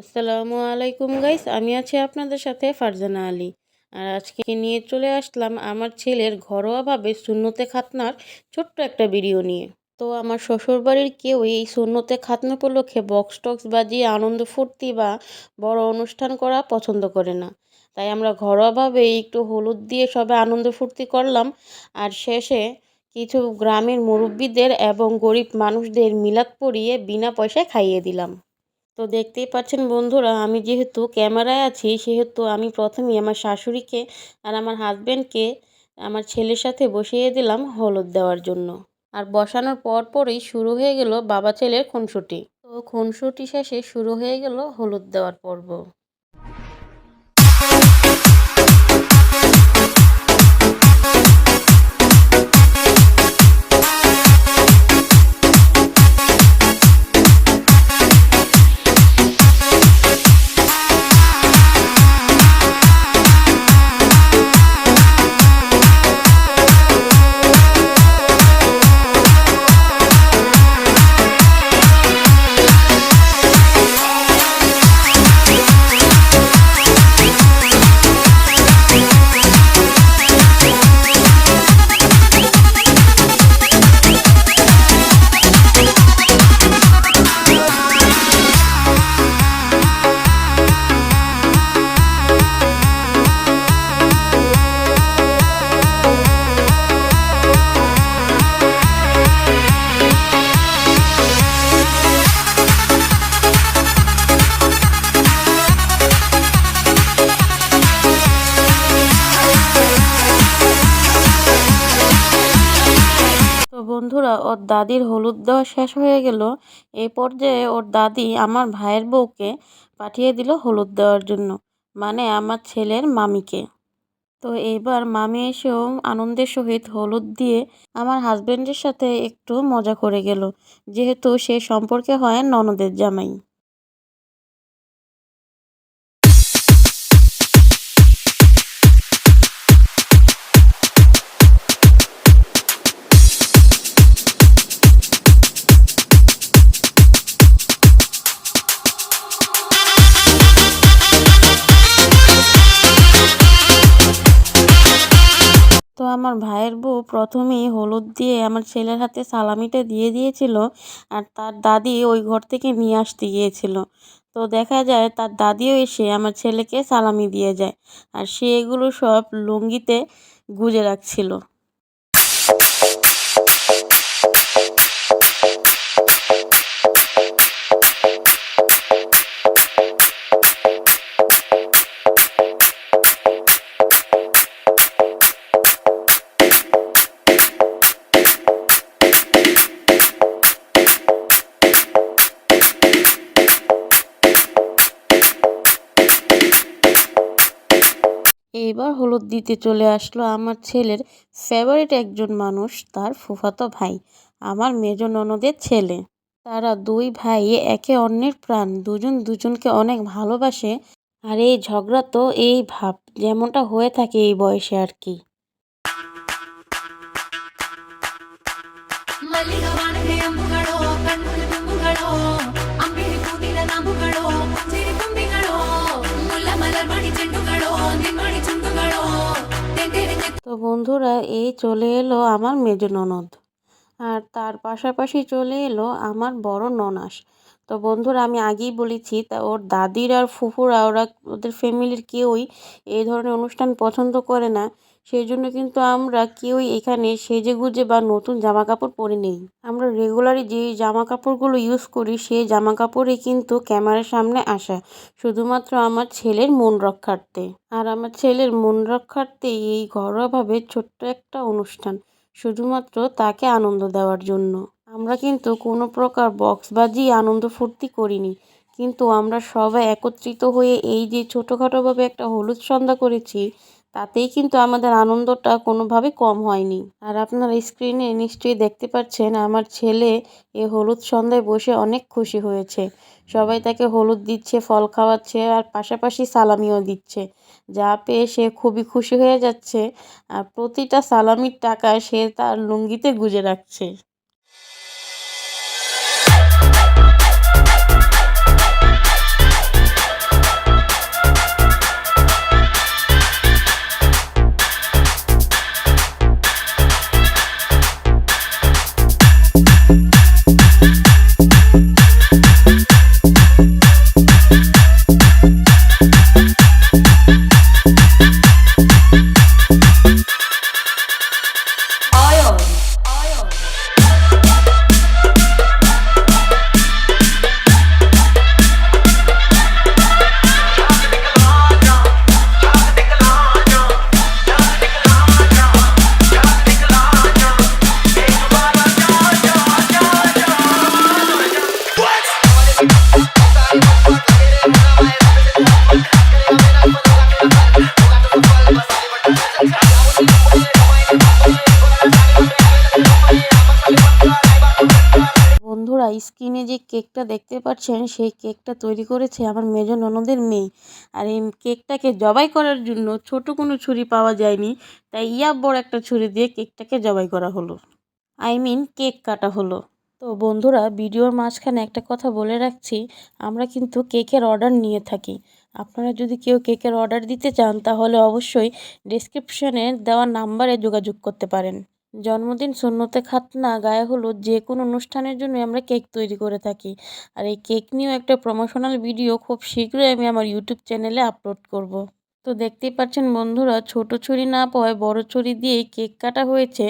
আসসালামু আলাইকুম গাইস, আমি আছি আপনাদের সাথে ফারজানা আলী। আর আজকে নিয়ে চলে আসলাম আমার ছেলের ঘরোয়াভাবে সুন্নতে খাতনার ছোট্ট একটা ভিডিও নিয়ে। তো আমার শ্বশুরবাড়ির কেউ এই সুন্নতে খাতনা উপলক্ষে বক্স টক্স বাজিয়ে আনন্দ ফুর্তি বা বড় অনুষ্ঠান করা পছন্দ করে না। তাই আমরা ঘরোয়াভাবে একটু হলুদ দিয়ে সবে আনন্দ ফুর্তি করলাম। আর শেষে কিছু গ্রামের মুরব্বীদের এবং গরিব মানুষদের মিলাদ পরিয়ে বিনা পয়সায় খাইয়ে দিলাম। তো দেখতেই পাচ্ছেন বন্ধুরা, আমি যেহেতু ক্যামেরায় আছি, সেহেতু আমি প্রথমেই আমার শাশুড়িকে আর আমার হাজব্যান্ডকে আমার ছেলের সাথে বসিয়ে দিলাম হলুদ দেওয়ার জন্য। আর বসানোর পর পরই শুরু হয়ে গেল বাবা ছেলের খুনসুটি। তো খুনসুটি শেষে শুরু হয়ে গেল হলুদ দেওয়ার পর্ব। দাদির হলুদ দেওয়া শেষ হয়ে গেল এই পর্যায়ে ওর দাদি আমার ভাইয়ের বউকে পাঠিয়ে দিল হলুদ দেওয়ার জন্য মানে আমার ছেলের মামিকে। তো এবার মামি এসেও আনন্দের সহিত হলুদ দিয়ে আমার হাজব্যান্ডের সাথে একটু মজা করে গেল, যেহেতু সে সম্পর্কে হয় ননদের জামাই। প্রথমেই হলুদ দিয়ে আমার ছেলের হাতে সালামিটা দিয়ে দিয়েছিল আর তার দাদি ওই ঘর থেকে নিয়ে আসতে গিয়েছিল। তো দেখা যায় তার দাদিও এসে আমার ছেলেকে সালামি দিয়ে যায় আর সে এগুলো সব লুঙ্গিতে গুঁজে রাখছিল। এইবার হলুদ দিতে চলে আসলো আমার ছেলের ফেভারিট একজন মানুষ তার ফুফাতো ভাই আমার মেজ ননদের ছেলে তারা দুই ভাই একে অন্যের প্রাণ দুজন দুজনকে অনেক ভালোবাসে আর এই ঝগড়া তো এই ভাব যেমনটা হয়ে থাকে এই বয়সে আর কি ಮಲ್ಲಿಗ ವಾಣದೆ ಅಂಬುಗಳೋ ಕಣ್ಣುಲ ತುಂಬುಗಳೋ ಅಂಬಿಳಿ ಕೂದಿನ ನಂಬುಗಳೋ তো বন্ধুরা, এই চলে এলো আমার মেজ ননদ। আর তার পাশাপাশি চলে এলো আমার বড় ননাস। তো বন্ধুরা, আমি আগেই বলেছি, তা ওর দাদির আর ফুফুরা, ওরা ওদের ফ্যামিলির কেউই এই ধরনের অনুষ্ঠান পছন্দ করে না। সেই জন্য কিন্তু আমরা কেউই এখানে সেজে গুজে বা নতুন জামা কাপড় পরে নেই। আমরা রেগুলারই যে জামা কাপড়গুলো ইউজ করি, সেই জামা কাপড়ই কিন্তু ক্যামেরার সামনে আসা। শুধুমাত্র আমার ছেলের মন রক্ষার্থে। আর আমার ছেলের মন রক্ষার্থে এই ঘরোয়াভাবে ছোট্ট একটা অনুষ্ঠান, শুধুমাত্র তাকে আনন্দ দেওয়ার জন্য। আমরা কিন্তু কোনো প্রকার বক্স বাজিয়ে আনন্দ ফুর্তি করিনি। কিন্তু আমরা সবাই একত্রিত হয়ে এই যে ছোটোখাটোভাবে একটা হলুদ সন্ধ্যা করেছি তাতেই কিন্তু আমাদের আনন্দটা কোনোভাবে কম হয়নি। আর আপনারা স্ক্রিনে নিশ্চয়ই দেখতে পাচ্ছেন, আমার ছেলে এ হলুদ সন্ধ্যায় বসে অনেক খুশি হয়েছে। সবাই তাকে হলুদ দিচ্ছে, ফল খাওয়াচ্ছে আর পাশাপাশি সালামিও দিচ্ছে। যা পেয়ে সে খুবই খুশি হয়ে যাচ্ছে। আর প্রতিটা সালামির টাকা সে তার লুঙ্গিতে গুজে রাখছে। কেকটা দেখতে পাচ্ছেন, সেই কেকটা তৈরি করেছে আমার মেজ ননদের মেয়ে। আর এই কেকটাকে জবাই করার জন্য ছোট কোনো ছুরি পাওয়া যায়নি, তাই ইয়া বড় একটা ছুরি দিয়ে কেকটাকে জবাই করা হলো। আই মিন কেক কাটা হলো। তো বন্ধুরা, ভিডিওর মাঝখানে একটা কথা বলে রাখছি, আমরা কিন্তু কেকের অর্ডার নিয়ে থাকি। আপনারা যদি কেউ কেকের অর্ডার দিতে চান, তাহলে অবশ্যই ডিসক্রিপশনে দেওয়া নাম্বারে যোগাযোগ করতে পারেন। জন্মদিন শূন্যতে খাতনা, গায়ে হলুদ, যে কোনো অনুষ্ঠানের জন্য আমরা কেক তৈরি করে থাকি। আর এই কেক নিয়েও একটা প্রমোশনাল ভিডিও খুব শীঘ্রই আমি আমার ইউটিউব চ্যানেলে আপলোড করব। তো দেখতেই পাচ্ছেন বন্ধুরা, ছোট ছুরি না পাওয়ায় বড় ছুরি দিয়ে কেক কাটা হয়েছে।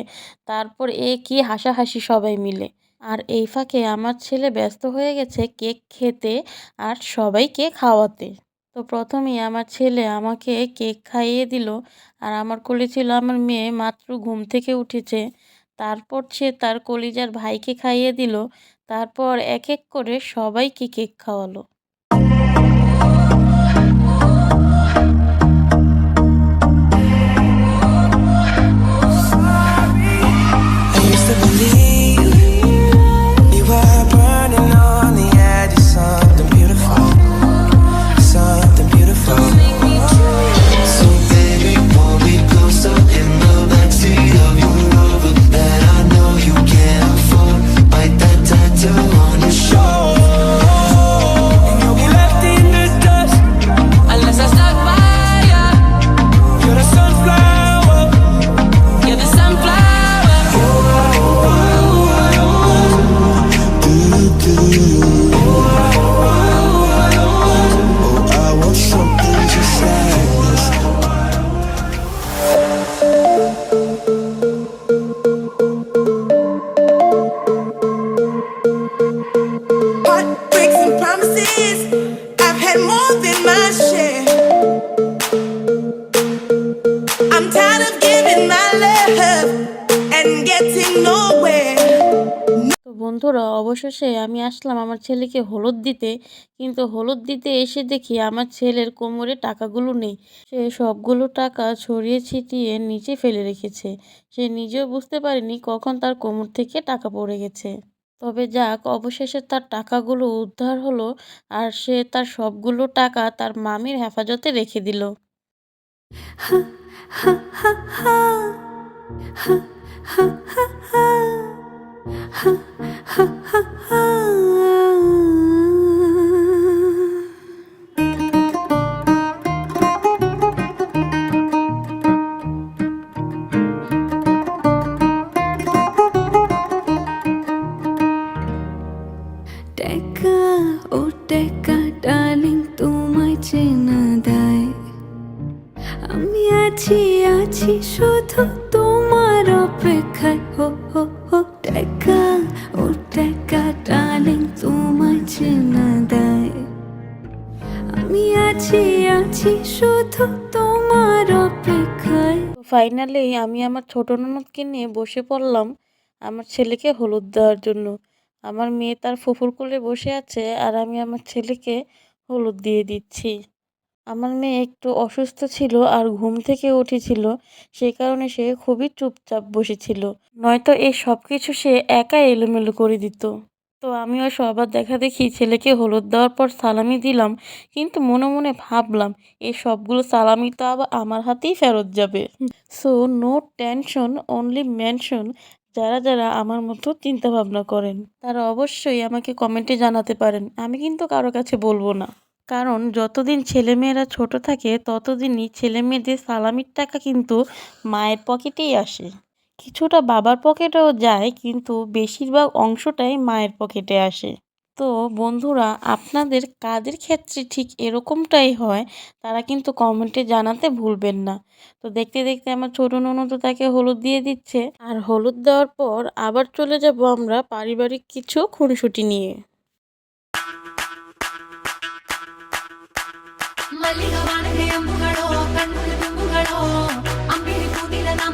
তারপর এ কি হাসাহাসি সবাই মিলে। আর এই ফাঁকে আমার ছেলে ব্যস্ত হয়ে গেছে কেক খেতে আর সবাইকে খাওয়াতে। তো প্রথমেই আমার ছেলে আমাকে কেক খাইয়ে দিল আর আমার কোলে ছিল আমার মেয়ে মাত্র ঘুম থেকে উঠেছে। তারপর সে তার কলিজার ভাইকে খাইয়ে দিল। তারপর এক এক করে সবাইকে কেক খাওয়ালো। Música অবশেষে আমি আসলাম আমার ছেলেকে হলুদ দিতে কিন্তু হলুদ দিতে এসে দেখি আমার ছেলের কোমরে টাকাগুলো নেই সে সবগুলো টাকা ছড়িয়ে ছিটিয়ে নিচে ফেলে রেখেছে সে নিজেও বুঝতে পারেনি কখন তার কোমর থেকে টাকা পড়ে গেছে তবে যাক অবশেষে তার টাকাগুলো উদ্ধার হলো আর সে তার সবগুলো টাকা তার মামির হেফাজতে রেখে দিল টেকা আমার ছোট ননদকে নিয়ে বসে পড়লাম আমার ছেলেকে হলুদ দেওয়ার জন্য। আমার মেয়ে তার ফুফুর কোলে বসে আছে আর আমি আমার ছেলেকে হলুদ দিয়ে দিচ্ছি। আমার মেয়ে একটু অসুস্থ ছিল আর ঘুম থেকে উঠেছিল সেই কারণে সে খুবই চুপচাপ বসেছিল। নয়তো এই সব কিছু সে একা এলোমেলো করে দিত। তো আমিও সবার দেখা দেখি ছেলেকে হলুদ দেওয়ার পর সালামি দিলাম, কিন্তু মনে মনে ভাবলাম এই সবগুলো সালামি তো আবার আমার হাতেই ফেরত যাবে। So no tension only mention যারা যারা আমার মতো চিন্তা ভাবনা করেন, তারা অবশ্যই আমাকে কমেন্টে জানাতে পারেন। আমি কিন্তু কারও কাছে বলব না। কারণ যতদিন ছেলেমেয়েরা ছোট থাকে, ততদিনই ছেলে মেয়েদের সালামির টাকা কিন্তু মায়ের পকেটেই আসে। কিছুটা বাবার পকেটেও যায় কিন্তু বেশিরভাগ অংশটাই মায়ের পকেটে আসে তো বন্ধুরা আপনাদের কাদের ক্ষেত্রে ঠিক এরকমটাই হয় তারা কিন্তু কমেন্টে জানাতে ভুলবেন না তো দেখতে দেখতে আমার ছোট ননদ তাকে হলুদ দিয়ে দিচ্ছে আর হলুদ দেওয়ার পর আবার চলে যাব আমরা পারিবারিক কিছু খুনসুটি নিয়ে ಮಲ್ಲಿಗವಾಣದೆ ಅಂಬುಗಳೋ ಕಣ್ಣುಗಳ ತುಂಬುಗಳೋ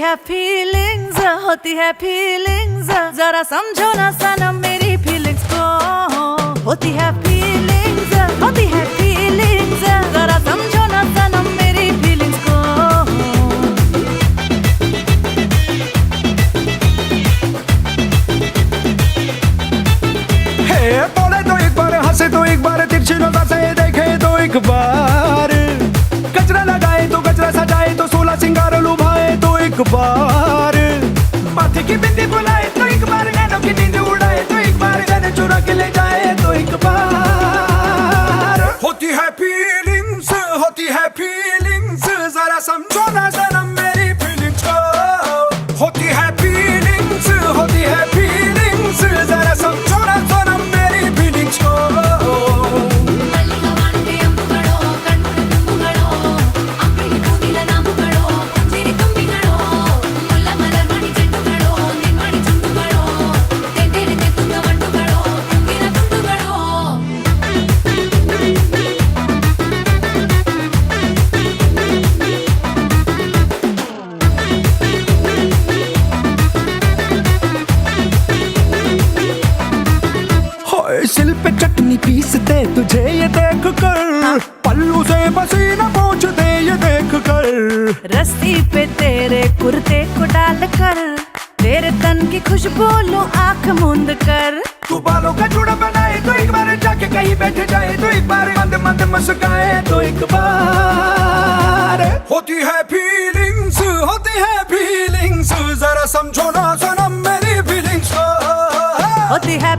है फीलिंग्स होती है फीलिंग्स जरा समझो ना सनम, मेरी फीलिंग्स को। होती है फीलिंग्स होती है फीलिंग्स जरा समझो ना सनम, मेरी फीलिंग्स को। हे, बोले तो एक बार, हंसे तो एक बार, तिरछी नज़र से देखे तो एक बार। duvarı Batı gibi de kolay खुशबू लो आँख मुंद कर। तू बालों का जुड़ा बनाए तो एक बार जाके कहीं बैठ जाए तो एक बार मंद मंद मुस्काए तो एक बार। होती है फीलिंग्स होती है फीलिंग्स जरा समझो ना सनम मेरी फीलिंग्स होती है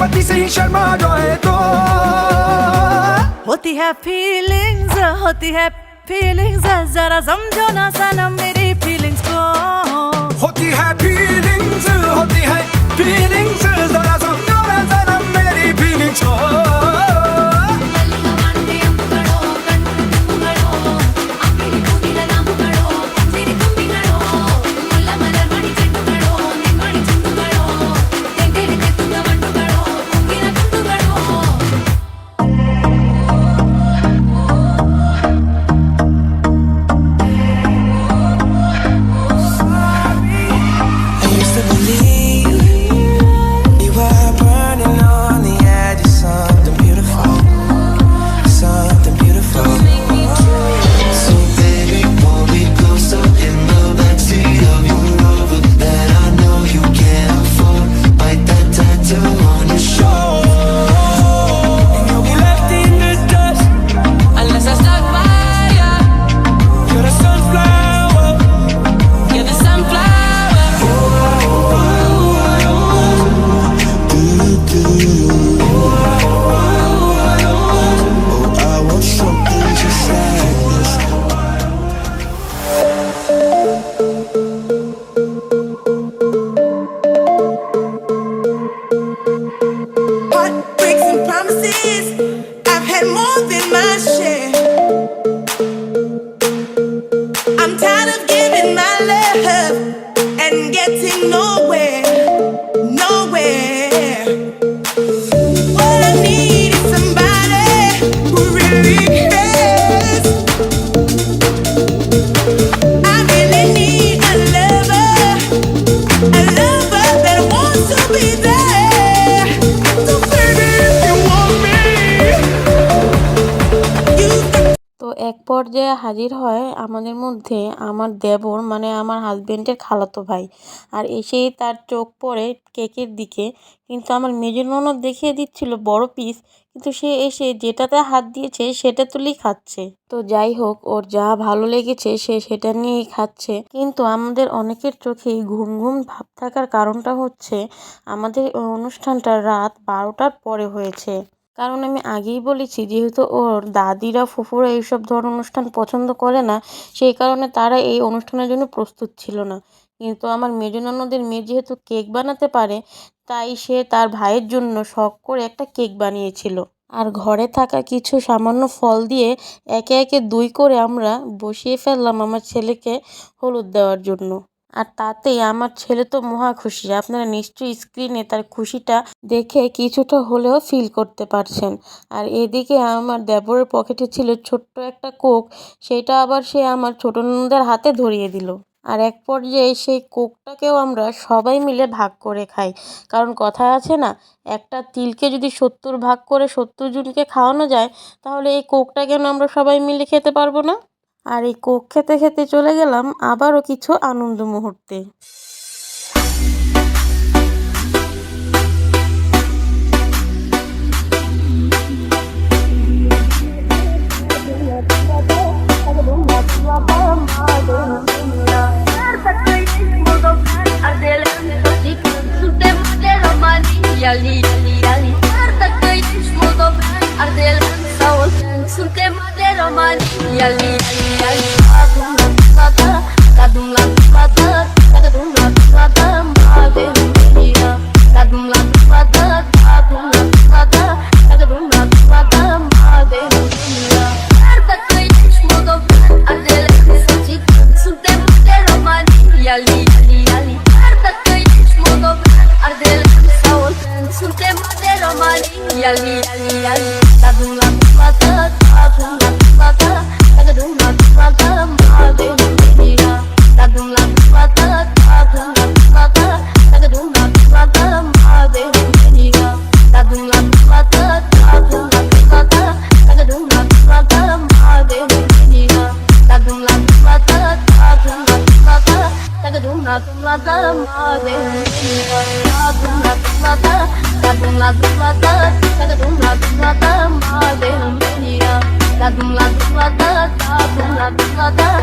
पति से ही शर्मा जाए तो। होती है फीलिंग्स होती है फीलिंग्स जरा समझो ना सनम। পর্যায়ে হাজির হয়, আমাদের মধ্যে আমার দেবর মানে আমার হাজবেন্ডের খালাতো ভাই। আর এসেই তার চোখ পড়ে কেকের দিকে। কিন্তু আমার মেজো ননদ দেখিয়ে দিচ্ছিল বড় পিস কিন্তু সে এসে যেটাতে হাত দিয়েছে সেটা তুলেই খাচ্ছে। তো যাই হোক, ওর যা ভালো লেগেছে সে সেটা নিয়েই খাচ্ছে। কিন্তু আমাদের অনেকের চোখেই ঘুম ঘুম ভাব থাকার কারণটা হচ্ছে, আমাদের অনুষ্ঠানটা রাত বারোটার পরে হয়েছে। কারণ আমি আগেই বলেছি, যেহেতু ওর দাদিরা ফুফুরা এইসব ধরনের অনুষ্ঠান পছন্দ করে না, সেই কারণে তারা এই অনুষ্ঠানের জন্য প্রস্তুত ছিল না। কিন্তু আমার মেজো মেয়ে যেহেতু কেক বানাতে পারে, তাই সে তার ভাইয়ের জন্য শখ করে একটা কেক বানিয়েছিল। আর ঘরে থাকা কিছু সামান্য ফল দিয়ে একে একে দুই করে আমরা বসিয়ে ফেললাম আমার ছেলেকে হলুদ দেওয়ার জন্য। আর তাতে আমার ছেলে তো মহা খুশি। আপনারা নিশ্চয়ই স্ক্রিনে তার খুশিটা দেখে কিছুটা হলেও ফিল করতে পারছেন। আর এদিকে আমার দেবরের পকেটে ছিল ছোট্ট একটা কোক সেটা আবার সে আমার ছোট ননদের হাতে ধরিয়ে দিল। আর এক পর্যায়ে সেই কোকটাকেও আমরা সবাই মিলে ভাগ করে খাই। কারণ কথায় আছে না, একটা তিলকে যদি সত্তর ভাগ করে সত্তর জনকে খাওয়ানো যায়, তাহলে এই কোকটা কেন আমরা সবাই মিলে খেতে পারব না? আর এই কোক খেতে খেতে চলে গেলাম আবারও কিছু আনন্দ মুহূর্তে roman Yal mi yal mi yal mi Kadung la kadung la kadung la kadung la kadung la kadung তো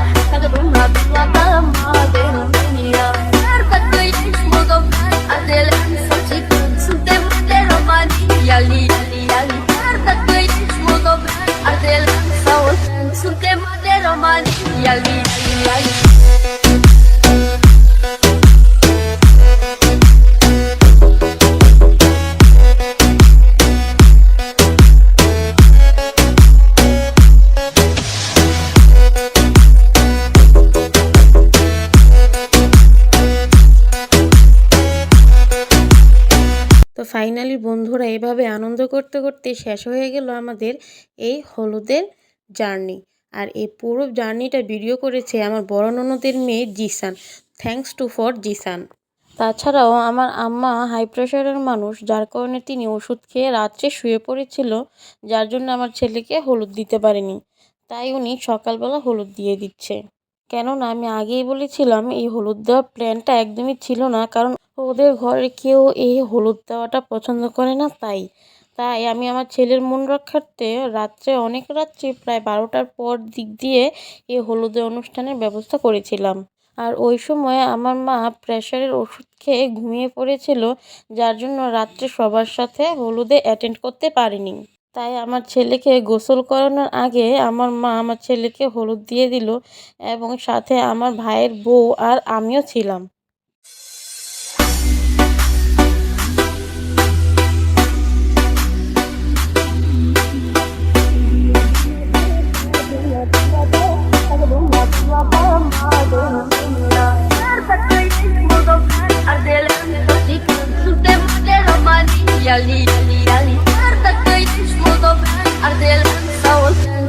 করতে করতে শেষ হয়ে গেল আমাদের এই হলুদের জার্নি। আর এই পুরো জার্নিটা ভিডিও করেছে আমার বড় ননদের মেয়ে Jisan. Thanks to for Jisan. তাছাড়াও আমার আম্মা হাই প্রেশারের মানুষ, যার কারণে তিনি ওষুধ খেয়ে রাত্রে শুয়ে পড়েছিল, যার জন্য আমার ছেলেকে হলুদ দিতে পারেনি। তাই উনি সকালবেলা হলুদ দিয়ে দিচ্ছে। কেননা আমি আগেই বলেছিলাম, এই হলুদ দেওয়ার প্ল্যানটা একদমই ছিল না, কারণ ওদের ঘরে কেউ এই হলুদ দেওয়াটা পছন্দ করে না, তাই। তাই আমি আমার ছেলের মন রক্ষার্থে রাত্রে অনেক রাত্রে প্রায় বারোটার পর দিক দিয়ে এই হলুদের অনুষ্ঠানের ব্যবস্থা করেছিলাম। আর ওই সময় আমার মা প্রেশারের ওষুধ খেয়ে ঘুমিয়ে পড়েছিল, যার জন্য রাত্রে সবার সাথে হলুদে অ্যাটেন্ড করতে পারিনি। তাই আমার ছেলেকে গোসল করানোর আগে আমার মা আমার ছেলেকে হলুদ দিয়ে দিল এবং সাথে আমার ভাইয়ের বউ আর আমিও ছিলাম।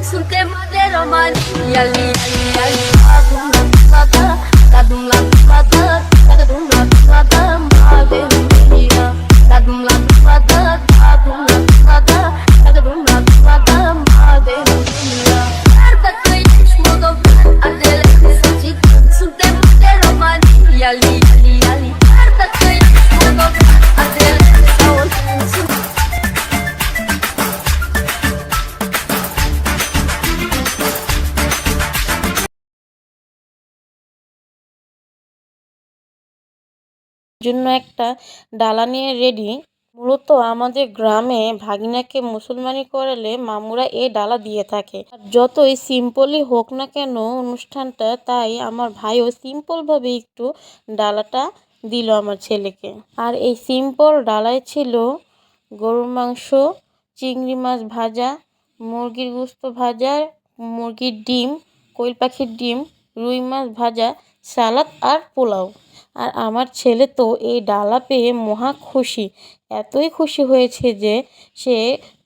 Suntem de romani, yali yali yali, kadung la kadung la kadung la জন্য একটা ডালা নিয়ে রেডি মূলত আমাদের গ্রামে ভাগিনাকে মুসলমানি করালে মামুরা এই ডালা দিয়ে থাকে। যতই সিম্পলই হোক না কেন অনুষ্ঠানটা, তাই আমার ভাইও সিম্পলভাবে একটু ডালাটা দিল আমার ছেলেকে। আর এই সিম্পল ডালায় ছিল গরুর মাংস, চিংড়ি মাছ ভাজা, মুরগির গোস্ত ভাজা, মুরগির ডিম কোয়েল পাখির ডিম, রুই মাছ ভাজা, সালাদ আর পোলাও। আর আমার ছেলে তো এই ডালা পেয়ে মহা খুশি। এতই খুশি হয়েছে যে সে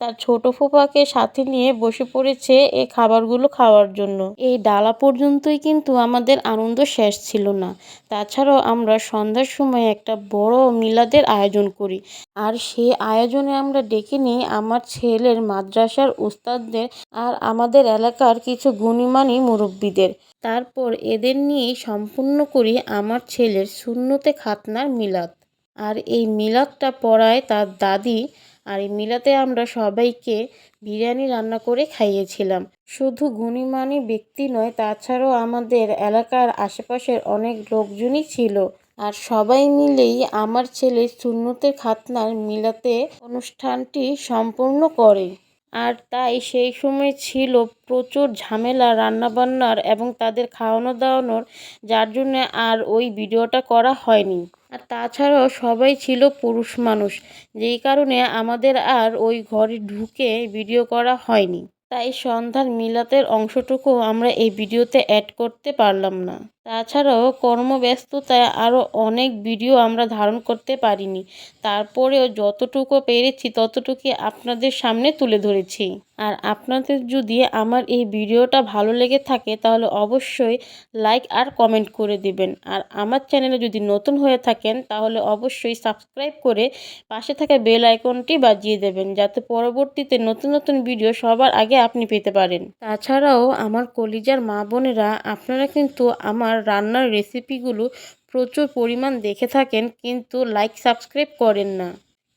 তার ছোট ফুপাকে সাথে নিয়ে বসে পড়েছে এই খাবারগুলো খাওয়ার জন্য। এই ডালা পর্যন্তই কিন্তু আমাদের আনন্দ শেষ ছিল না। তাছাড়াও আমরা সন্ধ্যার সময় একটা বড় মিলাদের আয়োজন করি। আর সেই আয়োজনে আমরা ডেকে নিই আমার ছেলের মাদ্রাসার উস্তাদদের আর আমাদের এলাকার কিছু গুণীমানী মুরব্বীদের। তারপর এদের নিয়েই সম্পূর্ণ করি আমার ছেলের শূন্যতে খাতনার মিলাদ। আর এই মিলাদটা পড়ায় তার দাদি আর এই মিলাতে আমরা সবাইকে বিরিয়ানি রান্না করে খাইয়েছিলাম। শুধু গুণীমানী ব্যক্তি নয়, তাছাড়াও আমাদের এলাকার আশেপাশের অনেক লোকজনই ছিল। আর সবাই মিলেই আমার ছেলে সুন্নতের খাতনার মিলাতে অনুষ্ঠানটি সম্পূর্ণ করে। আর তাই সেই সময় ছিল প্রচুর ঝামেলা রান্নাবান্নার এবং তাদের খাওয়ানো দাওয়ানোর যার জন্য আর ওই ভিডিওটা করা হয়নি। আর তাছাড়াও সবাই ছিল পুরুষ মানুষ, যেই কারণে আমাদের আর ওই ঘরে ঢুকে ভিডিও করা হয়নি। তাই সন্ধ্যার মিলাতের অংশটুকু আমরা এই ভিডিওতে অ্যাড করতে পারলাম না। তাছাড়াও কর্মব্যস্ততায় আরও অনেক ভিডিও আমরা ধারণ করতে পারিনি। তারপরেও যতটুকু পেরেছি ততটুকুই আপনাদের সামনে তুলে ধরেছি। আর আপনাদের যদি আমার এই ভিডিওটা ভালো লেগে থাকে তাহলে অবশ্যই লাইক আর কমেন্ট করে দিবেন। আর আমার চ্যানেলে যদি নতুন হয়ে থাকেন তাহলে অবশ্যই সাবস্ক্রাইব করে পাশে থাকা বেল আইকনটি বাজিয়ে দেবেন যাতে পরবর্তীতে নতুন নতুন ভিডিও সবার আগে আপনি পেতে পারেন। তাছাড়াও আমার কলিজার মা বোনেরা, আপনারা কিন্তু আমার রান্নার রেসিপিগুলো প্রচুর পরিমাণ দেখে থাকেন, কিন্তু লাইক সাবস্ক্রাইব করেন না।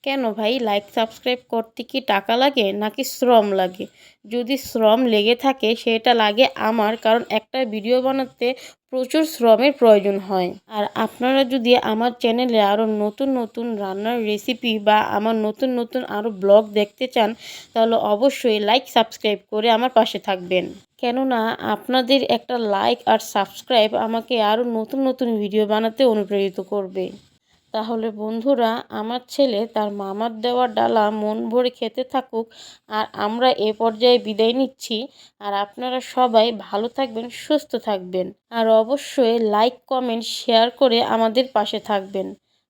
কেন ভাই? লাইক সাবস্ক্রাইব করতে কি টাকা লাগে নাকি শ্রম লাগে? যদি শ্রম লেগে থাকে, সেটা লাগে আমার, কারণ একটা ভিডিও বানাতে প্রচুর শ্রমের প্রয়োজন হয়। আর আপনারা যদি আমার চ্যানেলে আরও নতুন নতুন রান্নার রেসিপি বা আমার নতুন নতুন আরও ব্লগ দেখতে চান, তাহলে অবশ্যই লাইক সাবস্ক্রাইব করে আমার পাশে থাকবেন। কেননা আপনাদের একটা লাইক আর সাবস্ক্রাইব আমাকে আরও নতুন নতুন ভিডিও বানাতে অনুপ্রেরিত করবে। তাহলে বন্ধুরা, আমার ছেলে তার মামার দেওয়া ডালা মন ভরে খেতে থাকুক আর আমরা এ পর্যায়ে বিদায় নিচ্ছি আর আপনারা সবাই ভালো থাকবেন, সুস্থ থাকবেন আর অবশ্যই লাইক কমেন্ট শেয়ার করে আমাদের পাশে থাকবেন।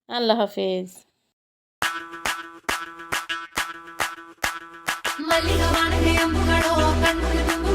আল্লাহ হাফেজ।